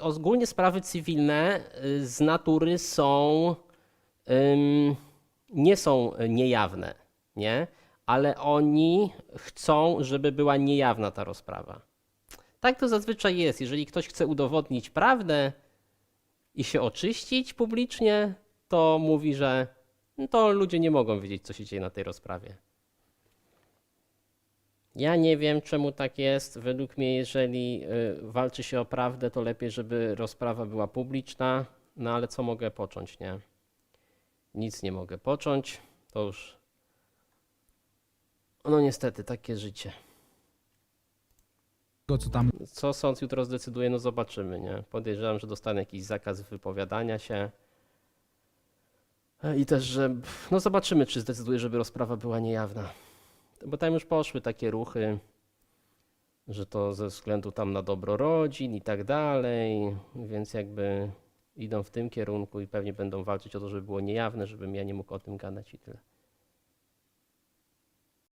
ogólnie sprawy cywilne y, z natury są, nie są niejawne, nie? Ale oni chcą, żeby była niejawna ta rozprawa. Tak to zazwyczaj jest. Jeżeli ktoś chce udowodnić prawdę i się oczyścić publicznie, to mówi, że no to ludzie nie mogą wiedzieć, co się dzieje na tej rozprawie. Ja nie wiem, czemu tak jest. Według mnie, jeżeli y, walczy się o prawdę, to lepiej, żeby rozprawa była publiczna. No ale co mogę począć, nie? Nic nie mogę począć. To już. No niestety, takie życie. co tam Co sąd jutro zdecyduje, no zobaczymy, nie? Podejrzewam, że dostanę jakiś zakaz wypowiadania się. E, I też, że. No zobaczymy, czy zdecyduje, żeby rozprawa była niejawna. Bo tam już poszły takie ruchy, że to ze względu tam na dobro rodzin i tak dalej, więc jakby idą w tym kierunku i pewnie będą walczyć o to, żeby było niejawne, żebym ja nie mógł o tym gadać i tyle.